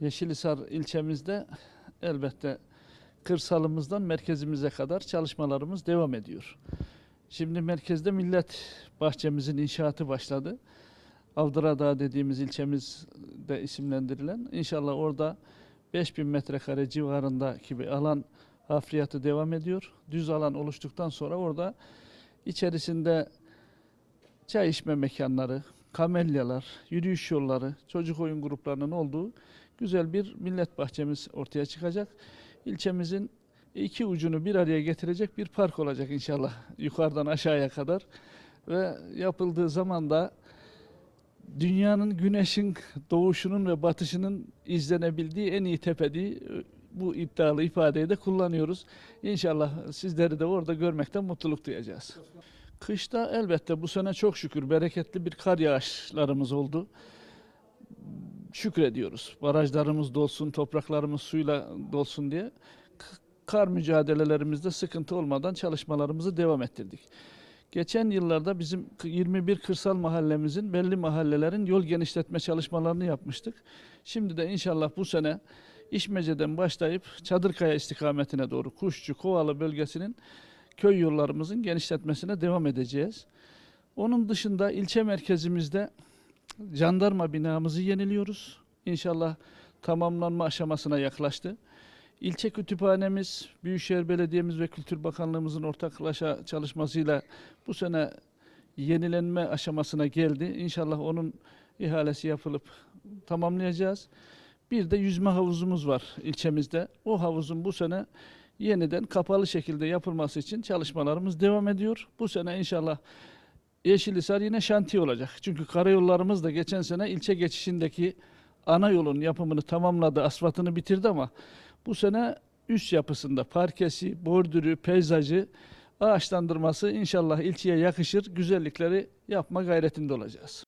Yeşilisar ilçemizde elbette kırsalımızdan merkezimize kadar çalışmalarımız devam ediyor. Şimdi merkezde millet bahçemizin inşaatı başladı. Avdıra Dağı dediğimiz ilçemizde isimlendirilen. İnşallah orada 5000 metrekare civarındaki bir alan hafriyatı devam ediyor. Düz alan oluştuktan sonra orada içerisinde çay içme mekanları, kamelyalar, yürüyüş yolları, çocuk oyun gruplarının olduğu güzel bir millet bahçemiz ortaya çıkacak. İlçemizin iki ucunu bir araya getirecek bir park olacak inşallah yukarıdan aşağıya kadar ve yapıldığı zaman da dünyanın güneşin doğuşunun ve batışının izlenebildiği en iyi tepediği bu iddialı ifadeyi de kullanıyoruz. İnşallah sizleri de orada görmekten mutluluk duyacağız. Kışta elbette bu sene çok şükür bereketli bir kar yağışlarımız oldu. Şükrediyoruz. Barajlarımız dolsun, topraklarımız suyla dolsun diye kar mücadelelerimizde sıkıntı olmadan çalışmalarımızı devam ettirdik. Geçen yıllarda bizim k- 21 kırsal mahallemizin belli mahallelerin yol genişletme çalışmalarını yapmıştık. Şimdi de inşallah bu sene İşmece'den başlayıp Çadırkaya istikametine doğru Kuşçu, Kovalı bölgesinin köy yollarımızın genişletmesine devam edeceğiz. Onun dışında ilçe merkezimizde jandarma binamızı yeniliyoruz. İnşallah tamamlanma aşamasına yaklaştı. İlçe kütüphanemiz, Büyükşehir Belediye'miz ve Kültür Bakanlığımızın ortaklaşa çalışmasıyla bu sene yenilenme aşamasına geldi. İnşallah onun ihalesi yapılıp tamamlayacağız. Bir de yüzme havuzumuz var ilçemizde. O havuzun bu sene yeniden kapalı şekilde yapılması için çalışmalarımız devam ediyor. Bu sene inşallah Yeşilhisar yine şantiye olacak. Çünkü karayollarımız da geçen sene ilçe geçişindeki ana yolun yapımını tamamladı, asfaltını bitirdi ama bu sene üst yapısında parkesi, bordürü, peyzajı, ağaçlandırması inşallah ilçeye yakışır güzellikleri yapma gayretinde olacağız.